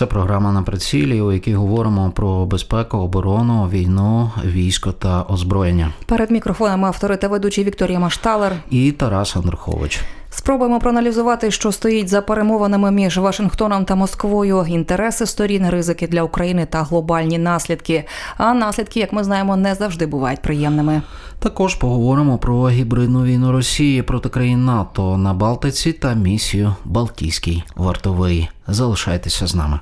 Це програма на прицілі, у якій говоримо про безпеку, оборону, війну, військо та озброєння. Перед мікрофоном автори та ведучі Вікторія Машталер. І Тарас Андрухович. Спробуємо проаналізувати, що стоїть за перемовинами між Вашингтоном та Москвою, інтереси сторін, ризики для України та глобальні наслідки. А наслідки, як ми знаємо, не завжди бувають приємними. Також поговоримо про гібридну війну Росії проти країн НАТО на Балтиці та місію Балтійський вартовий. Залишайтеся з нами.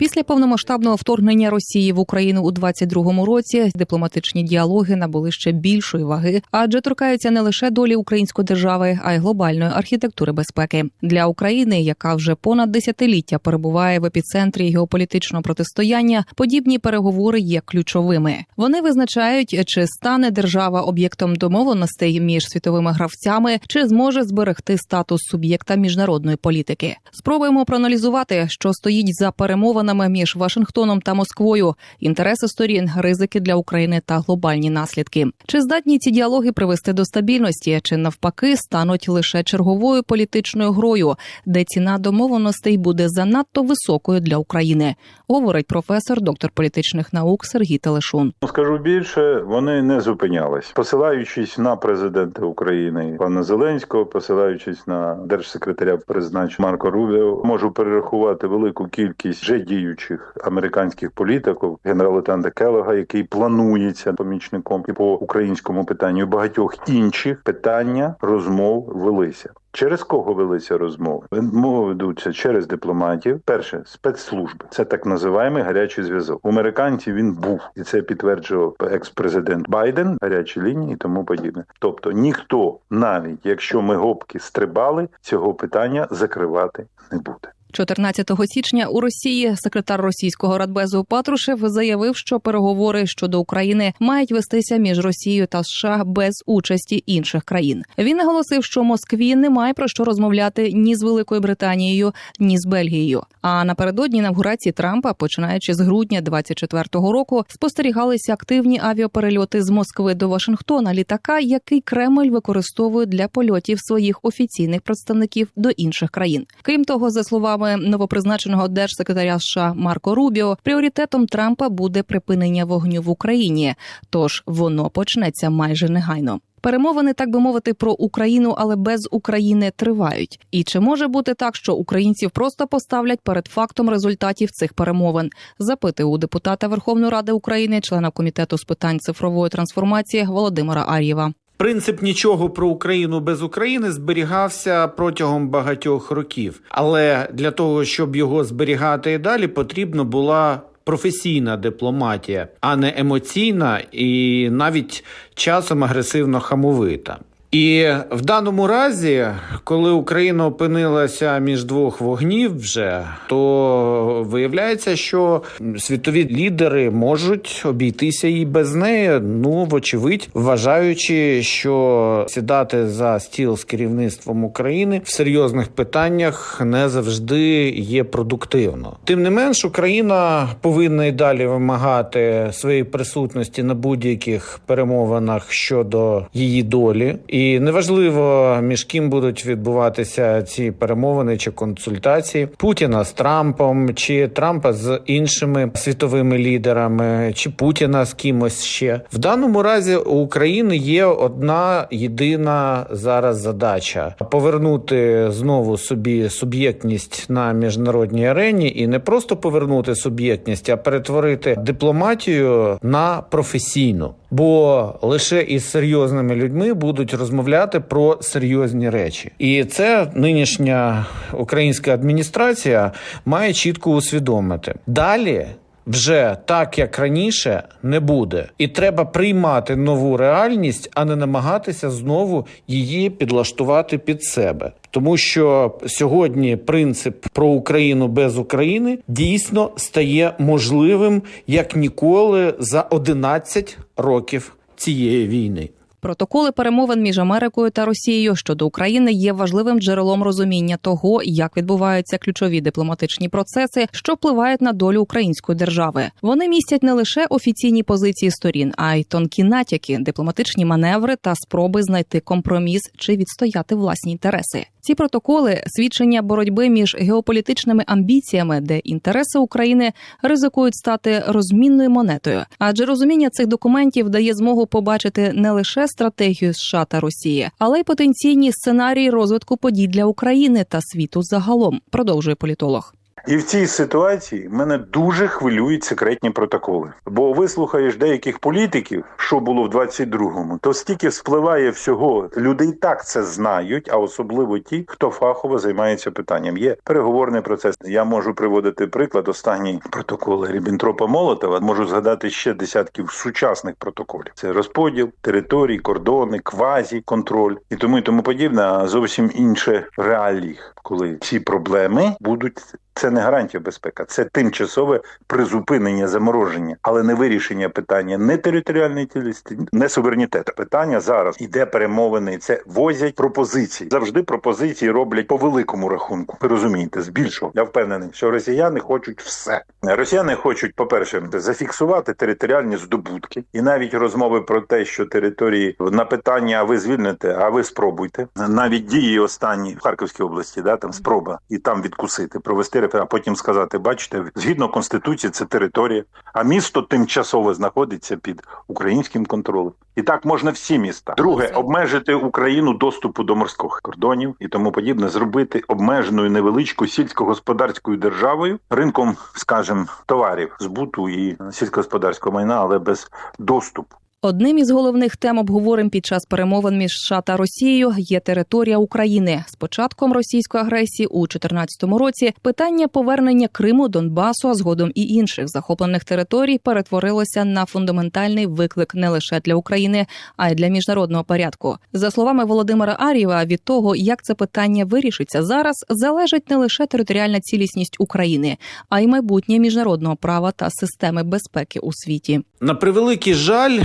Після повномасштабного вторгнення Росії в Україну у 22-му році дипломатичні діалоги набули ще більшої ваги, адже торкаються не лише долі української держави, а й глобальної архітектури безпеки для України, яка вже понад десятиліття перебуває в епіцентрі геополітичного протистояння. Подібні переговори є ключовими. Вони визначають, чи стане держава об'єктом домовленостей між світовими гравцями, чи зможе зберегти статус суб'єкта міжнародної політики. Спробуємо проаналізувати, що стоїть за перемовинами між Вашингтоном та Москвою, інтереси сторін, ризики для України та глобальні наслідки. Чи здатні ці діалоги привести до стабільності, чи навпаки стануть лише черговою політичною грою, де ціна домовленостей буде занадто високою для України, говорить професор, доктор політичних наук Сергій Телешун. Скажу більше, вони не зупинялись, посилаючись на президента України пана Зеленського, посилаючись на держсекретаря призначення Марко Рубіо, можу перерахувати велику кількість вже діючих американських політиків, генерал-лейтенанта Келлога, який планується помічником і по українському питанню, і багатьох інших питання розмов велися. Через кого велися розмови? Мови ведуться через дипломатів. Перше спецслужби. Це так називаємо гарячий зв'язок. У американців він був, і це підтверджував екс-президент Байден, гарячі лінії і тому подібне. Тобто ніхто, навіть якщо ми гопки стрибали, цього питання закривати не буде. 14 січня у Росії секретар російського радбезу Патрушев заявив, що переговори щодо України мають вестися між Росією та США без участі інших країн. Він наголосив, що Москві немає про що розмовляти ні з Великою Британією, ні з Бельгією. А напередодні інавгурації Трампа, починаючи з грудня 24-го року, спостерігалися активні авіаперельоти з Москви до Вашингтона, літака, який Кремль використовує для польотів своїх офіційних представників до інших країн. Крім того, за словами новопризначеного держсекретаря США Марко Рубіо, пріоритетом Трампа буде припинення вогню в Україні, тож воно почнеться майже негайно. Перемовини, так би мовити, про Україну, але без України тривають. І чи може бути так, що українців просто поставлять перед фактом результатів цих перемовин? Запити у депутата Верховної Ради України, члена комітету з питань цифрової трансформації Володимира Ар'єва. Принцип нічого про Україну без України зберігався протягом багатьох років, але для того, щоб його зберігати і далі, потрібна була професійна дипломатія, а не емоційна і навіть часом агресивно хамовита. І в даному разі, коли Україна опинилася між двох вогнів, вже то виявляється, що світові лідери можуть обійтися і без неї. Ну вочевидь, вважаючи, що сідати за стіл з керівництвом України в серйозних питаннях не завжди є продуктивно. Тим не менш, Україна повинна і далі вимагати своєї присутності на будь-яких перемовинах щодо її долі. І неважливо між ким будуть відбуватися ці перемовини чи консультації Путіна з Трампом, чи Трампа з іншими світовими лідерами, чи Путіна з кимось ще в даному разі у України є одна єдина зараз задача повернути знову собі суб'єктність на міжнародній арені, і не просто повернути суб'єктність, а перетворити дипломатію на професійну. Бо лише із серйозними людьми будуть розмовляти про серйозні речі, і це нинішня українська адміністрація має чітко усвідомити далі. Вже так як раніше не буде, і треба приймати нову реальність, а не намагатися знову її підлаштувати під себе. Тому що сьогодні принцип про Україну без України дійсно стає можливим як ніколи за 11 років цієї війни. Протоколи перемовин між Америкою та Росією щодо України є важливим джерелом розуміння того, як відбуваються ключові дипломатичні процеси, що впливають на долю української держави. Вони містять не лише офіційні позиції сторін, а й тонкі натяки, дипломатичні маневри та спроби знайти компроміс чи відстояти власні інтереси. Ці протоколи свідчення боротьби між геополітичними амбіціями, де інтереси України ризикують стати розмінною монетою. Адже розуміння цих документів дає змогу побачити не лише стратегію США та Росії, але й потенційні сценарії розвитку подій для України та світу загалом. Продовжує політолог. І в цій ситуації мене дуже хвилюють секретні протоколи. Бо вислухаєш деяких політиків, що було в 22-му, то стільки вспливає всього. Люди і так це знають, а особливо ті, хто фахово займається питанням. Є переговорний процес. Я можу приводити приклад останні протоколи Ріббентропа Молотова. Можу згадати ще десятків сучасних протоколів. Це розподіл територій, кордони, квазі, контроль і тому і тому подібне. А зовсім інше реалії, коли ці проблеми будуть. Це не гарантія безпеки, це тимчасове призупинення замороження, але не вирішення питання не територіальної цілісності, не суверенітету. Питання зараз іде перемовини. Це возять пропозиції. Завжди пропозиції роблять по великому рахунку. Ви розумієте, з більшого. Я впевнений, що росіяни хочуть все. Росіяни хочуть, по перше, зафіксувати територіальні здобутки, і навіть розмови про те, що території на питання, а ви звільните, а ви спробуйте. Навіть дії останні в Харківській області, да там спроба і там відкусити, провести референдум, а потім сказати: бачите, згідно конституції, це територія, а місто тимчасово знаходиться під українським контролем. І так можна всі міста. Друге, обмежити Україну доступу до морських кордонів і тому подібне, зробити обмеженою невеличкою сільськогосподарською державою ринком, скажімо, товарів збуту і сільськогосподарського майна, але без доступу. Одним із головних тем обговорень під час перемовин між США та Росією є територія України. З початком російської агресії у 2014 році питання повернення Криму, Донбасу, а згодом і інших захоплених територій перетворилося на фундаментальний виклик не лише для України, а й для міжнародного порядку. За словами Володимира Ар'єва, від того, як це питання вирішиться зараз, залежить не лише територіальна цілісність України, а й майбутнє міжнародного права та системи безпеки у світі. На превеликий жаль,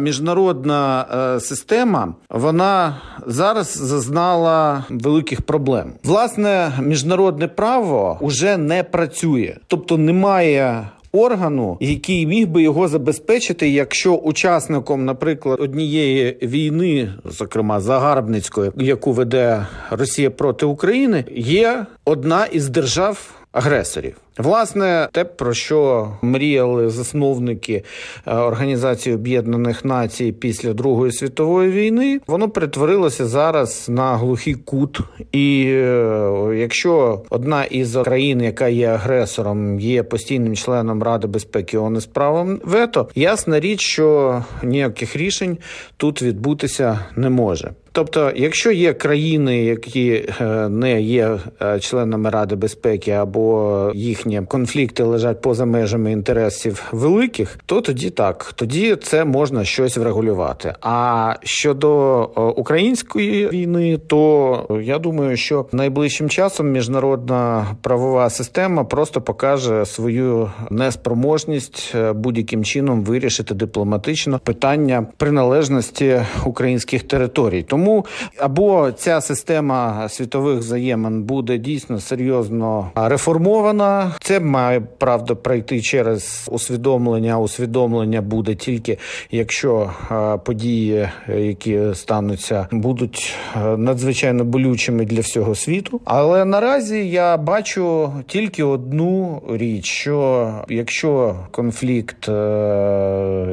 міжнародна е, система вона зараз зазнала великих проблем. Власне, міжнародне право уже не працює, тобто немає. Органу, який міг би його забезпечити, якщо учасником, наприклад, однієї війни, зокрема загарбницької, яку веде Росія проти України, є одна із держав агресорів. Власне, те, про що мріяли засновники е, Організації Об'єднаних Націй після Другої світової війни, воно перетворилося зараз на глухий кут. І е, якщо одна із країн, яка є агресором, є постійним членом Ради безпеки ООН з правом вето, ясна річ, що ніяких рішень тут відбутися не може. Тобто, якщо є країни, які е, не є е, членами Ради безпеки або їхні конфлікти лежать поза межами інтересів великих, то тоді так, тоді це можна щось врегулювати. А щодо е, української війни, то я думаю, що найближчим часом міжнародна правова система просто покаже свою неспроможність будь-яким чином вирішити дипломатично питання приналежності українських територій. Тому або ця система світових взаємин буде дійсно серйозно реформована. Це має правда пройти через усвідомлення. Усвідомлення буде тільки якщо е, події, які стануться, будуть е, надзвичайно болючими для всього світу. Але наразі я бачу тільки одну річ: що якщо конфлікт, е,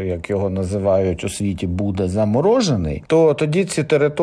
як його називають у світі, буде заморожений, то тоді ці території,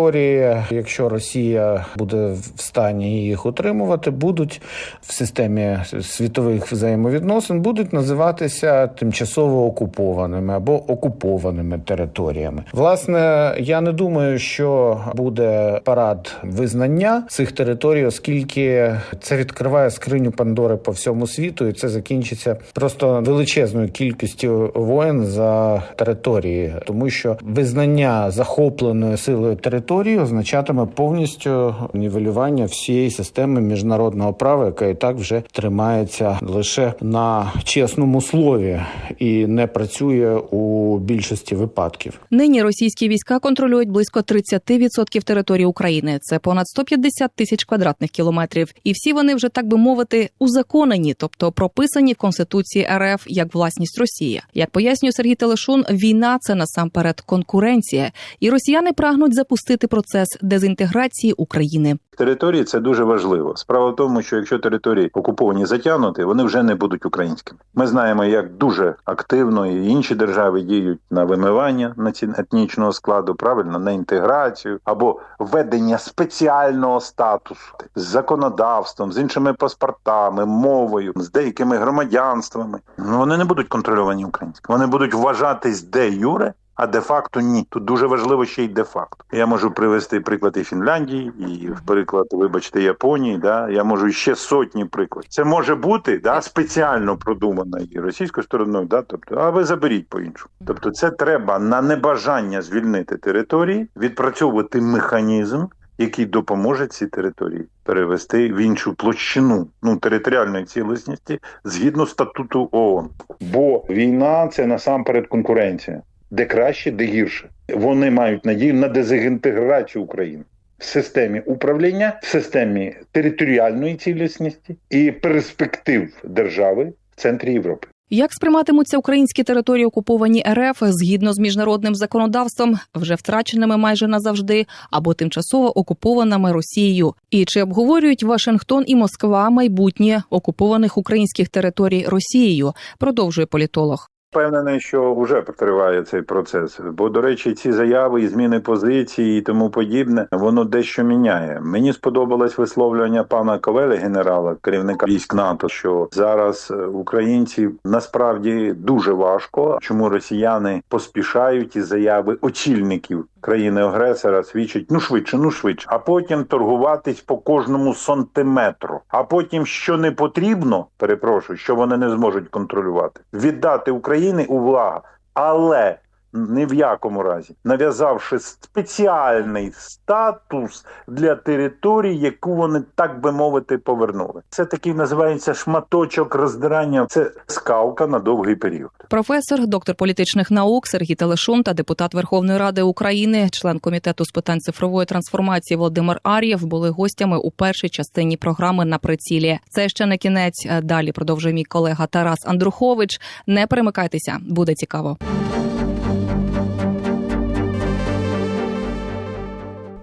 якщо Росія буде в стані їх утримувати, будуть в системі світових взаємовідносин будуть називатися тимчасово окупованими або окупованими територіями. Власне, я не думаю, що буде парад визнання цих територій, оскільки це відкриває скриню Пандори по всьому світу, і це закінчиться просто величезною кількістю воєн за території, тому що визнання захопленої силою території території означатиме повністю нівелювання всієї системи міжнародного права, яка і так вже тримається лише на чесному слові і не працює у більшості випадків. Нині російські війська контролюють близько 30% території України. Це понад 150 тисяч квадратних кілометрів. І всі вони вже так би мовити узаконені, тобто прописані в конституції РФ як власність Росії. Як пояснює Сергій Телешун, війна це насамперед конкуренція, і росіяни прагнуть запустити процес дезінтеграції України. Території це дуже важливо. Справа в тому, що якщо території окуповані затягнуті, вони вже не будуть українськими. Ми знаємо, як дуже активно і інші держави діють на вимивання наці- етнічного складу, правильно на інтеграцію або введення спеціального статусу з законодавством, з іншими паспортами, мовою, з деякими громадянствами. Ну вони не будуть контрольовані українськими. Вони будуть вважатись де юре. А де-факто ні. Тут дуже важливо ще й де-факто. Я можу привести приклад і Фінляндії, і приклад, вибачте, Японії. Да? Я можу ще сотні прикладів. Це може бути да, спеціально продумано і російською стороною, да? тобто, а ви заберіть по-іншому. Тобто, це треба на небажання звільнити території, відпрацьовувати механізм, який допоможе ці території перевести в іншу площину ну територіальної цілісності згідно статуту ООН. Бо війна це насамперед конкуренція, де краще, де гірше. Вони мають надію на дезінтеграцію України в системі управління, в системі територіальної цілісності і перспектив держави в центрі Європи. Як сприйматимуться українські території, окуповані РФ згідно з міжнародним законодавством, вже втраченими майже назавжди, або тимчасово окупованими Росією? І чи обговорюють Вашингтон і Москва майбутнє окупованих українських територій Росією? Продовжує політолог. Впевнений, що вже триває цей процес. Бо, до речі, ці заяви і зміни позиції і тому подібне, воно дещо міняє. Мені сподобалось висловлювання пана Ковели, генерала, керівника військ НАТО, що зараз е, українці насправді дуже важко. Чому росіяни поспішають і заяви очільників країни-агресора свідчать ну швидше, ну швидше, а потім торгуватись по кожному сантиметру. А потім, що не потрібно, перепрошую, що вони не зможуть контролювати, віддати Україні увага, але ні в якому разі нав'язавши спеціальний статус для території, яку вони так би мовити повернули. Це такий називається шматочок роздирання. Це скалка на довгий період. Професор, доктор політичних наук Сергій Телешун та депутат Верховної Ради України, член комітету з питань цифрової трансформації Володимир Ар'єв були гостями у першій частині програми на прицілі. Це ще не кінець. Далі продовжує мій колега Тарас Андрухович. Не перемикайтеся, буде цікаво.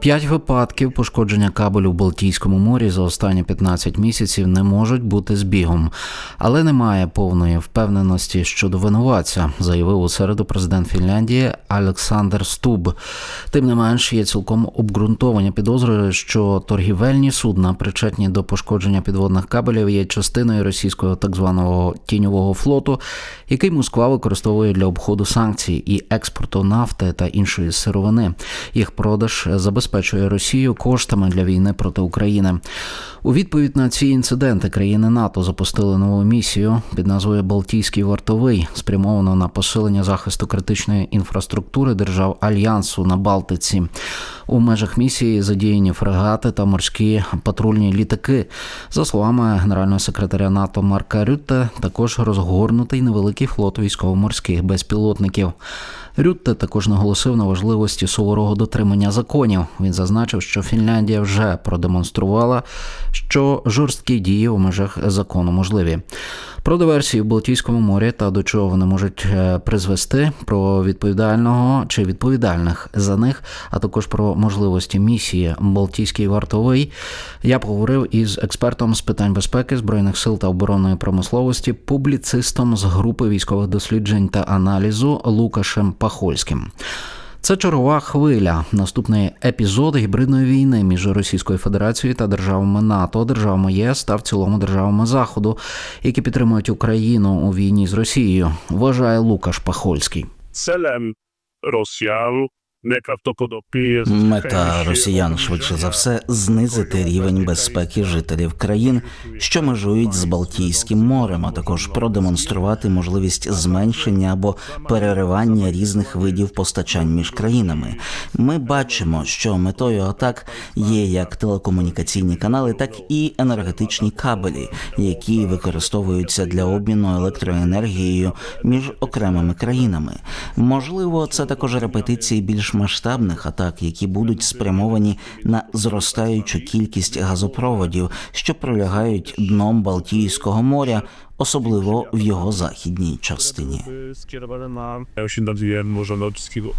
П'ять випадків пошкодження кабелю в Балтійському морі за останні 15 місяців не можуть бути збігом, але немає повної впевненості щодо винуватця, заявив у середу президент Фінляндії Олександр Стуб. Тим не менш, є цілком обґрунтовані підозри, що торгівельні судна, причетні до пошкодження підводних кабелів, є частиною російського так званого тіньового флоту, який Москва використовує для обходу санкцій і експорту нафти та іншої сировини. Їх продаж забезпечує Росію коштами для війни проти України. У відповідь на ці інциденти країни НАТО запустили нову місію під назвою Балтійський вартовий, спрямовану на посилення захисту критичної інфраструктури держав альянсу на Балтиці. У межах місії задіяні фрегати та морські патрульні літаки. За словами генерального секретаря НАТО Марка Рютте, також розгорнутий невеликий флот військово-морських безпілотників. Рютте також наголосив на важливості суворого дотримання законів. Він зазначив, що Фінляндія вже продемонструвала, що жорсткі дії у межах закону можливі. Про диверсії в Балтійському морі та до чого вони можуть е, призвести, про відповідального чи відповідальних за них, а також про можливості місії Балтійський вартовий. Я поговорив із експертом з питань безпеки збройних сил та оборонної промисловості, публіцистом з групи військових досліджень та аналізу Лукашем Пахольським. Це чергова хвиля. Наступний епізод гібридної війни між Російською Федерацією та державами НАТО, державами ЄС та в цілому державами Заходу, які підтримують Україну у війні з Росією. Вважає Лукаш Пахольський. Целем Rosjan Мета росіян швидше за все знизити рівень безпеки жителів країн, що межують з Балтійським морем, а також продемонструвати можливість зменшення або переривання різних видів постачань між країнами. Ми бачимо, що метою атак є як телекомунікаційні канали, так і енергетичні кабелі, які використовуються для обміну електроенергією між окремими країнами. Можливо, це також репетиції більш масштабних атак, які будуть спрямовані на зростаючу кількість газопроводів, що пролягають дном Балтійського моря, особливо в його західній частині. skierowane na osiedlanie Morza Nordyckiego,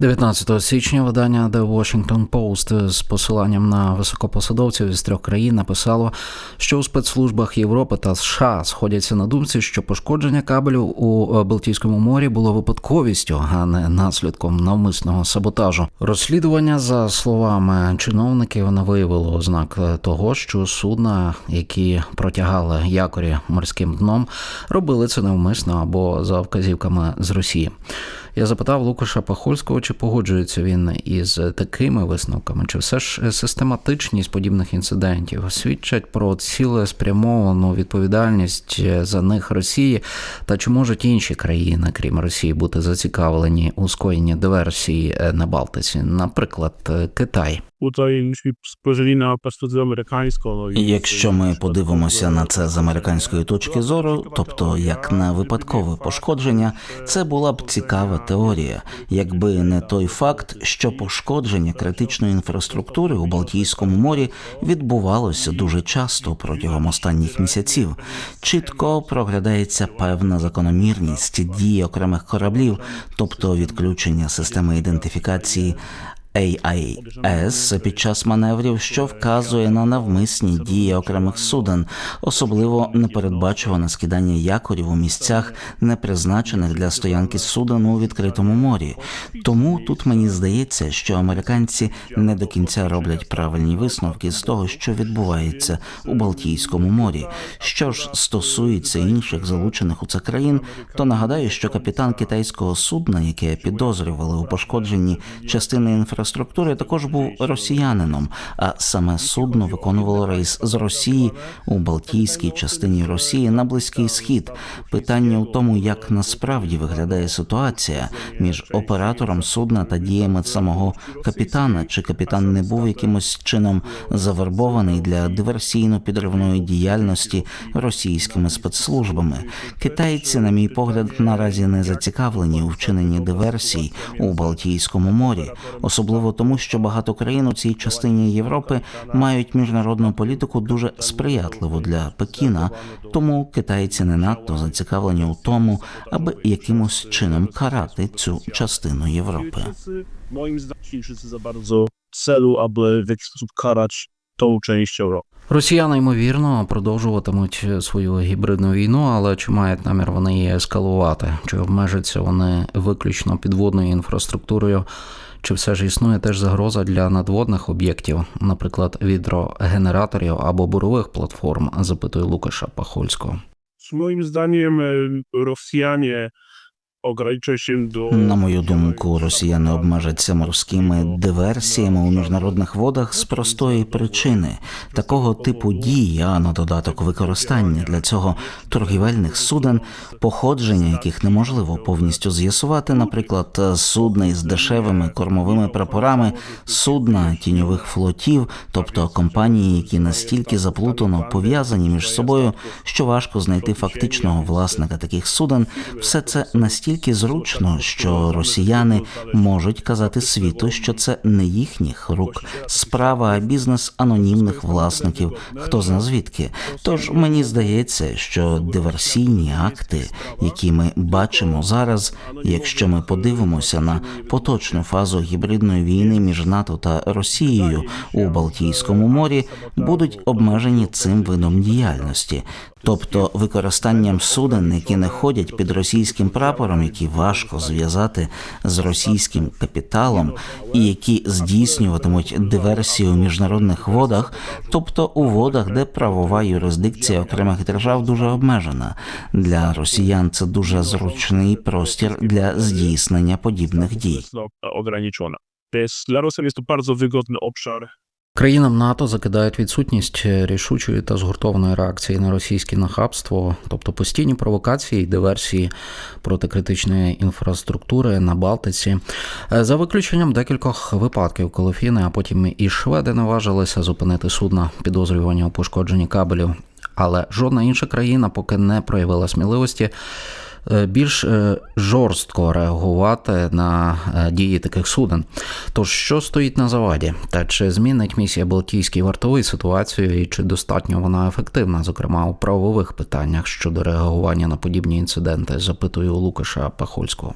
szczególnie w jego zachodniej części. 19 січня видання The Washington Post з посиланням на високопосадовців із трьох країн написало, що у спецслужбах Європи та США сходяться на думці, що пошкодження кабелю у е, Балтійському морі було випадковістю, а не наслідком навмисного саботажу. Розслідування, за словами чиновників, не виявило ознак е, того, що судна, які протягали якорі морським дном, робили це навмисно або за вказівками з Росії. Я запитав Лукаша Пахольського, чи погоджується він із такими висновками, чи все ж систематичність подібних інцидентів свідчать про цілеспрямовану відповідальність за них Росії, та чи можуть інші країни, крім Росії, бути зацікавлені у скоєнні диверсії на Балтиці, наприклад, Китай. Якщо ми подивимося на це з американської точки зору, тобто як на випадкове пошкодження, це була б цікава теорія, якби не той факт, що пошкодження критичної інфраструктури у Балтійському морі відбувалося дуже часто протягом останніх місяців. Чітко проглядається певна закономірність дії окремих кораблів, тобто відключення системи ідентифікації AIS під час маневрів, що вказує на навмисні дії окремих суден, особливо непередбачуване скидання якорів у місцях, не призначених для стоянки суден у відкритому морі. Тому тут мені здається, що американці не до кінця роблять правильні висновки з того, що відбувається у Балтійському морі. Що ж стосується інших залучених у це країн, то нагадаю, що капітан китайського судна, яке підозрювали у пошкодженні частини інфраструктури, також був росіянином, а саме судно виконувало рейс з Росії у Балтійській частині Росії на Близький Схід. Питання у тому, як насправді виглядає ситуація між оператором судна та діями самого капітана, чи капітан не був якимось чином завербований для диверсійно-підривної діяльності російськими спецслужбами. Китайці, на мій погляд, наразі не зацікавлені у вчиненні диверсій у Балтійському морі, особливо тому, що багато країн у цій частині Європи мають міжнародну політику дуже сприятливу для Пекіна, тому китайці не надто зацікавлені у тому, аби якимось чином карати цю частину Європи. Za bardzo celu, aby w jakiś sposób karać tą część. Росіяни ймовірно продовжуватимуть свою гібридну війну, але чи мають намір вони її ескалувати? Чи обмежаться вони виключно підводною інфраструктурою? Чи все ж існує теж загроза для надводних об'єктів, наприклад, відрогенераторів або бурових платформ? запитує Лукаша Пахольського. Моїм зданням się do... На мою думку, росіяни обмежаться морськими диверсіями у міжнародних водах з простої причини. такого типу дій, а на додаток використання для цього торгівельних суден, походження яких неможливо повністю з'ясувати, наприклад, судна із дешевими кормовими прапорами, судна тіньових флотів, тобто компанії, які настільки заплутано пов'язані між собою, що важко знайти фактичного власника таких суден, все це настільки зручно, що росіяни можуть казати світу, що це не їхніх рук справа, а бізнес анонімних власників, хто зна звідки. Тож мені здається, що диверсійні акти, які ми бачимо зараз, якщо ми подивимося на поточну фазу гібридної війни між НАТО та Росією у Балтійському морі, будуть обмежені цим видом діяльності. Тобто використанням суден, які не ходять під російським прапором, які важко зв'язати з російським капіталом і які здійснюватимуть диверсію у міжнародних водах, тобто у водах, де правова юрисдикція окремих держав дуже обмежена. Для росіян це дуже зручний простір для здійснення подібних дій. dla Rosjan jest to bardzo wygodny Країнам НАТО закидають відсутність рішучої та згуртованої реакції на російське нахабство, тобто постійні провокації і диверсії проти критичної інфраструктури на Балтиці, Е, за виключенням декількох випадків, коли фіни, а потім і шведи наважилися зупинити судна підозрювані у пошкодженні кабелів. Але жодна інша країна поки не проявила сміливості е, більш е, жорстко реагувати на е, дії таких суден. Тож що стоїть на заваді? Та чи змінить місія Балтійський вартовий ситуацію, і чи достатньо вона ефективна, зокрема у правових питаннях щодо реагування на подібні інциденти? Запитую у Лукаша Пахольського.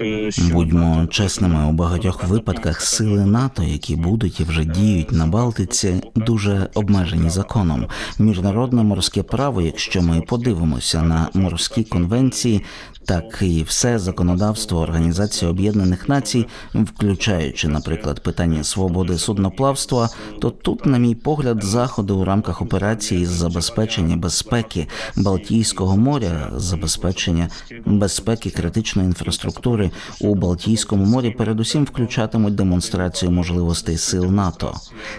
E, e, Будьмо чесними, у багатьох випадках сили НАТО, які будуть і вже діють на Балтиці, дуже обмежені законом. Міжнародне морське право, якщо ми подивимося на морські конвенції, так і все законодавство Організації Об'єднаних Націй, включаючи, наприклад, питання свободи судноплавства, то тут, на мій погляд, заходи у рамках операції з забезпечення безпеки Балтійського моря, забезпечення безпеки критичної інфраструктури у Балтійському морі, передусім включатимуть демонстрацію можливостей сил НАТО.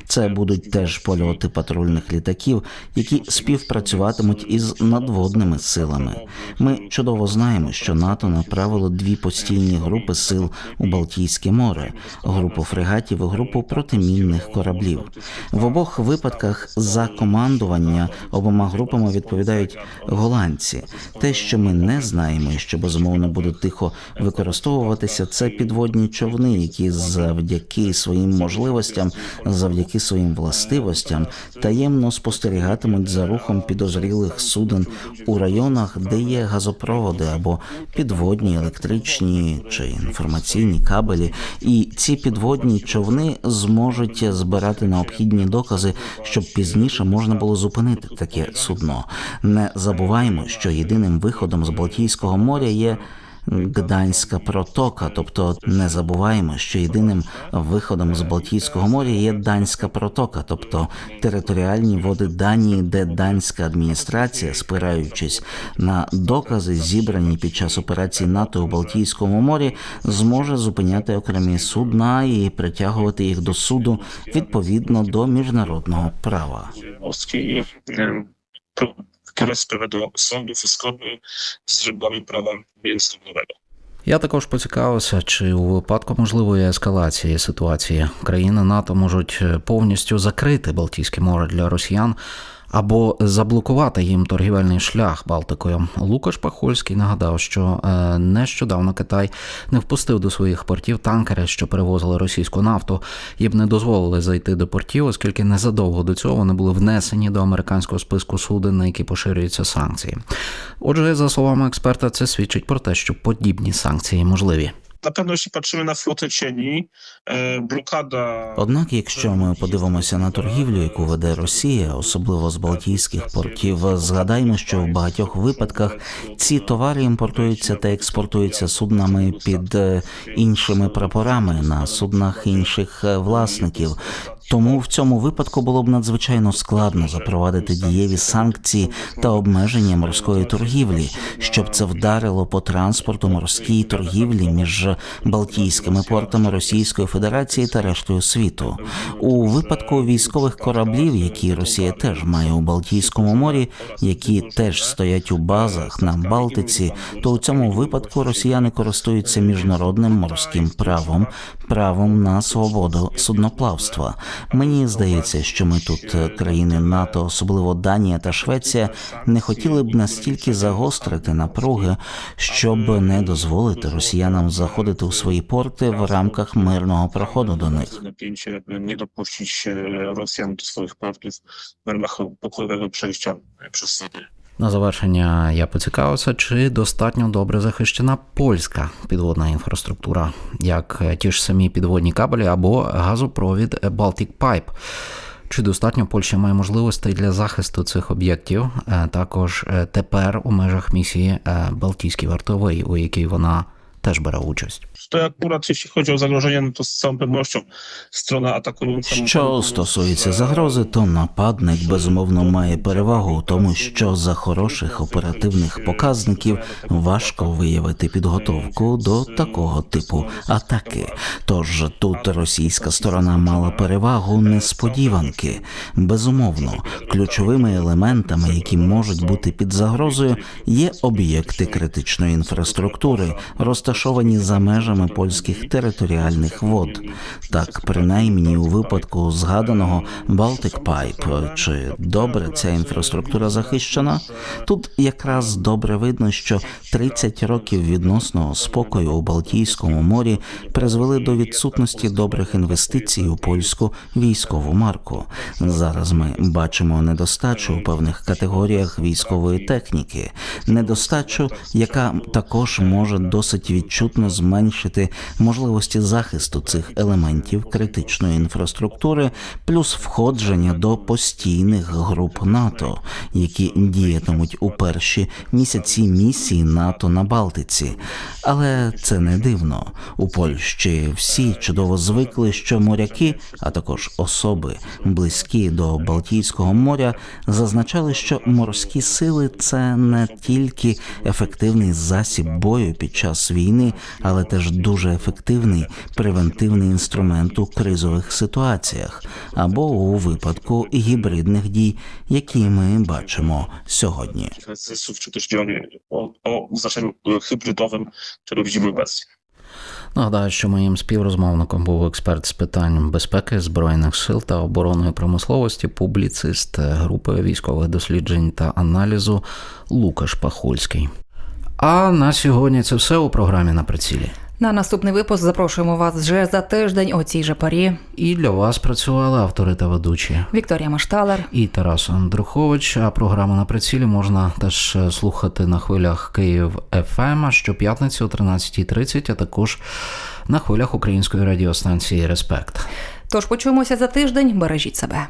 Це будуть теж польоти патрульних літаків, які співпрацюватимуть із надводними силами. Ми чудово знаємо, що НАТО направило дві постійні групи сил у Балтійське море: групу фрегатів і групу протимінних кораблів. В обох випадках за командування обома групами відповідають голландці. Те, що ми не знаємо, і що безумовно буде тихо використовуватися, це підводні човни, які завдяки своїм можливостям, завдяки своїм властивостям, таємно спостерігатимуть за рухом підозрілих суден у районах, де є газопроводи або підводні електричні чи інформаційні кабелі, і ці підводні човни зможуть збирати необхідні докази, щоб пізніше можна було зупинити таке судно. Не забуваємо, що єдиним виходом з Балтійського моря є. Гданська протока, тобто не забуваємо, що єдиним виходом з Балтійського моря є Данська протока, тобто територіальні води Данії, де данська адміністрація, спираючись на докази, зібрані під час операції НАТО у Балтійському морі, зможе зупиняти окремі судна і притягувати їх до суду відповідно до міжнародного права. Polski i e, pro- з źródłami prawa międzynarodowego. Я також поцікавився, чи у випадку можливої ескалації ситуації країни НАТО можуть повністю закрити Балтійське море для росіян або заблокувати їм торгівельний шлях Балтикою. Лукаш Пахольський нагадав, що е, нещодавно Китай не впустив до своїх портів танкери, що перевозили російську нафту, їм не дозволили зайти до портів, оскільки незадовго до цього вони були внесені до американського списку суден, на які поширюються санкції. Отже, за словами експерта, це свідчить про те, що подібні санкції можливі. Na pewno jeśli patrzymy na flotę cieni, e, blokada Однак, якщо ми подивимося на торгівлю, яку веде Росія, особливо з Балтійських портів, згадаймо, що в багатьох випадках ці товари імпортуються та експортуються суднами під е, іншими прапорами на суднах інших е, власників. Тому в цьому випадку було б надзвичайно складно запровадити дієві санкції та обмеження морської торгівлі, щоб це вдарило по транспорту морській торгівлі між Балтійськими портами Російської Федерації та рештою світу. У випадку військових кораблів, які Росія теж має у Балтійському морі, які теж стоять у базах на Балтиці, то у цьому випадку росіяни користуються міжнародним морським правом, правом на свободу судноплавства. Мені здається, що ми тут, е, країни НАТО, особливо Данія та Швеція, не хотіли б настільки загострити напруги, щоб не дозволити росіянам заходити у свої порти в рамках мирного проходу до них. napięcie, by nie dopuścić e, Rosjan do swoich portów w На завершення я поцікавився, чи достатньо добре захищена польська підводна інфраструктура, як е, ті ж самі підводні кабелі або газопровід Baltic Pipe. Чи достатньо Польща має можливостей для захисту цих об'єктів? Е, Також е, тепер у межах місії Балтійський вартовий, у якій вона теж бере участь. To akurat jeśli chodzi o zagrożenie, no to z całą pewnością strona atakująca... Що стосується загрози, то нападник безумовно має перевагу у тому, що за хороших оперативних показників важко виявити підготовку до такого типу атаки. Тож тут російська сторона мала перевагу несподіванки. Безумовно, ключовими елементами, які можуть бути під загрозою, є об'єкти критичної інфраструктури, розташовані за межами польських територіальних вод. Так, принаймні у випадку згаданого Baltic Pipe, чи добре ця інфраструктура захищена? Тут якраз добре видно, що 30 років відносного спокою у Балтійському морі призвели до відсутності добрих інвестицій у польську військову марку. Зараз ми бачимо недостачу у певних категоріях військової техніки, недостачу, яка також може досить відчутно зменшити можливості захисту цих елементів критичної інфраструктури, плюс входження до постійних груп НАТО, які діятимуть у перші місяці місії НАТО на Балтиці. Але це не дивно. У Польщі всі чудово звикли, що моряки, а також особи близькі до Балтійського моря, зазначали, що морські сили це не тільки ефективний засіб бою під час війни, але теж дуже ефективний превентивний інструмент у кризових ситуаціях або у випадку гібридних дій, які ми бачимо сьогодні. o, znaczeniu hybrydowym, czego widzimy. Нагадаю, що моїм співрозмовником був експерт з питань безпеки збройних сил та оборонної промисловості, публіцист групи військових досліджень та аналізу Лукаш Пахульський. А на сьогодні це все у програмі на прицілі. На наступний випуск запрошуємо вас вже за тиждень о цій же порі. І для вас працювали автори та ведучі. Вікторія Машталер. і Тарас Андрухович. А програму на прицілі можна теж е, слухати на хвилях Київ ФМ щоп'ятниці о 13.30, а також на хвилях української радіостанції Респект. Тож почуємося за тиждень. Бережіть себе.